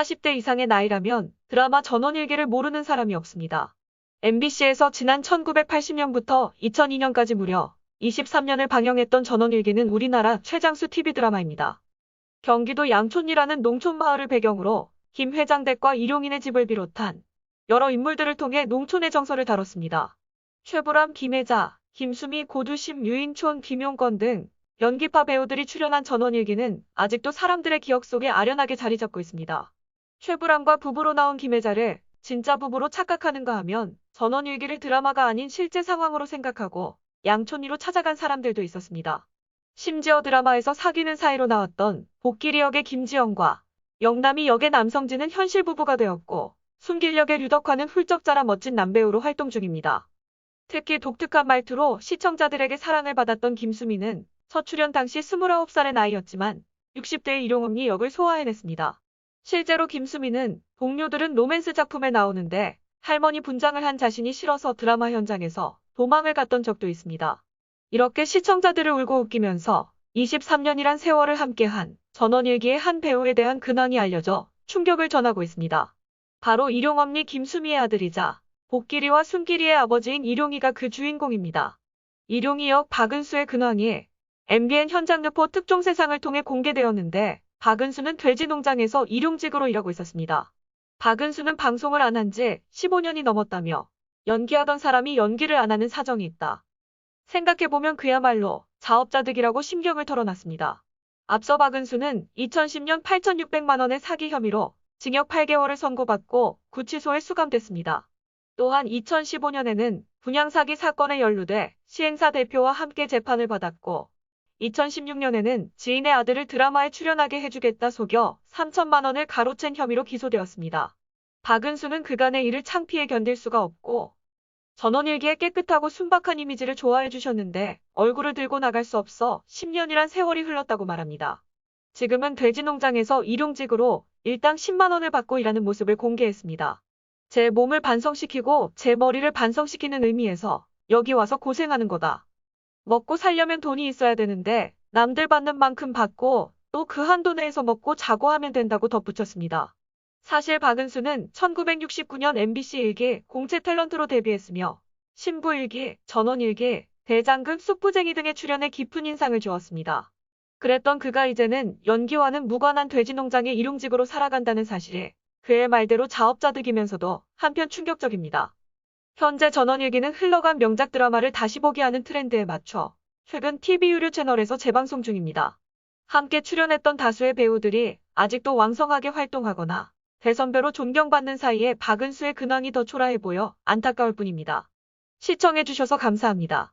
40대 이상의 나이라면 드라마 전원일기를 모르는 사람이 없습니다. MBC에서 지난 1980년부터 2002년까지 무려 23년을 방영했던 전원일기는 우리나라 최장수 TV 드라마입니다. 경기도 양촌이라는 농촌 마을을 배경으로 김 회장 댁과 일용인의 집을 비롯한 여러 인물들을 통해 농촌의 정서를 다뤘습니다. 최보람, 김혜자, 김수미, 고두심, 유인촌, 김용건 등 연기파 배우들이 출연한 전원일기는 아직도 사람들의 기억 속에 아련하게 자리 잡고 있습니다. 최불암과 부부로 나온 김혜자를 진짜 부부로 착각하는가 하면 전원일기를 드라마가 아닌 실제 상황으로 생각하고 양촌리로 찾아간 사람들도 있었습니다. 심지어 드라마에서 사귀는 사이로 나왔던 복길이 역의 김지영과 영남이 역의 남성진은 현실 부부가 되었고 숨길 역의 류덕화는 훌쩍 자라 멋진 남배우로 활동 중입니다. 특히 독특한 말투로 시청자들에게 사랑을 받았던 김수미는 첫 출연 당시 29살의 나이였지만 60대의 일용언니 역을 소화해냈습니다. 실제로 김수미는 동료들은 로맨스 작품에 나오는데 할머니 분장을 한 자신이 싫어서 드라마 현장에서 도망을 갔던 적도 있습니다. 이렇게 시청자들을 울고 웃기면서 23년이란 세월을 함께한 전원일기의 한 배우에 대한 근황이 알려져 충격을 전하고 있습니다. 바로 일용언니 김수미의 아들이자 복길이와 숨길이의 아버지인 일용이가 그 주인공입니다. 일용이 역 박은수의 근황이 MBN 현장 르포 특종 세상을 통해 공개되었는데 박은수는 돼지 농장에서 일용직으로 일하고 있었습니다. 박은수는 방송을 안 한 지 15년이 넘었다며 연기하던 사람이 연기를 안 하는 사정이 있다. 생각해보면 그야말로 자업자득이라고 심경을 털어놨습니다. 앞서 박은수는 2010년 8,600만 원의 사기 혐의로 징역 8개월을 선고받고 구치소에 수감됐습니다. 또한 2015년에는 분양사기 사건에 연루돼 시행사 대표와 함께 재판을 받았고 2016년에는 지인의 아들을 드라마에 출연하게 해주겠다 속여 3천만 원을 가로챈 혐의로 기소되었습니다. 박은수는 그간의 일을 창피해 견딜 수가 없고 전원일기의 깨끗하고 순박한 이미지를 좋아해 주셨는데 얼굴을 들고 나갈 수 없어 10년이란 세월이 흘렀다고 말합니다. 지금은 돼지 농장에서 일용직으로 일당 10만 원을 받고 일하는 모습을 공개했습니다. 제 몸을 반성시키고 제 머리를 반성시키는 의미에서 여기 와서 고생하는 거다. 먹고 살려면 돈이 있어야 되는데 남들 받는 만큼 받고 또 그 한도 내에서 먹고 자고 하면 된다고 덧붙였습니다. 사실 박은수는 1969년 MBC 일기 공채 탤런트로 데뷔했으며 신부 일기, 전원 일기, 대장금, 쑥부쟁이 등에 출연해 깊은 인상을 주었습니다. 그랬던 그가 이제는 연기와는 무관한 돼지 농장의 일용직으로 살아간다는 사실에 그의 말대로 자업자득이면서도 한편 충격적입니다. 현재 전원일기는 흘러간 명작 드라마를 다시 보기 하는 트렌드에 맞춰 최근 TV 유료 채널에서 재방송 중입니다. 함께 출연했던 다수의 배우들이 아직도 왕성하게 활동하거나 대선배로 존경받는 사이에 박은수의 근황이 더 초라해 보여 안타까울 뿐입니다. 시청해주셔서 감사합니다.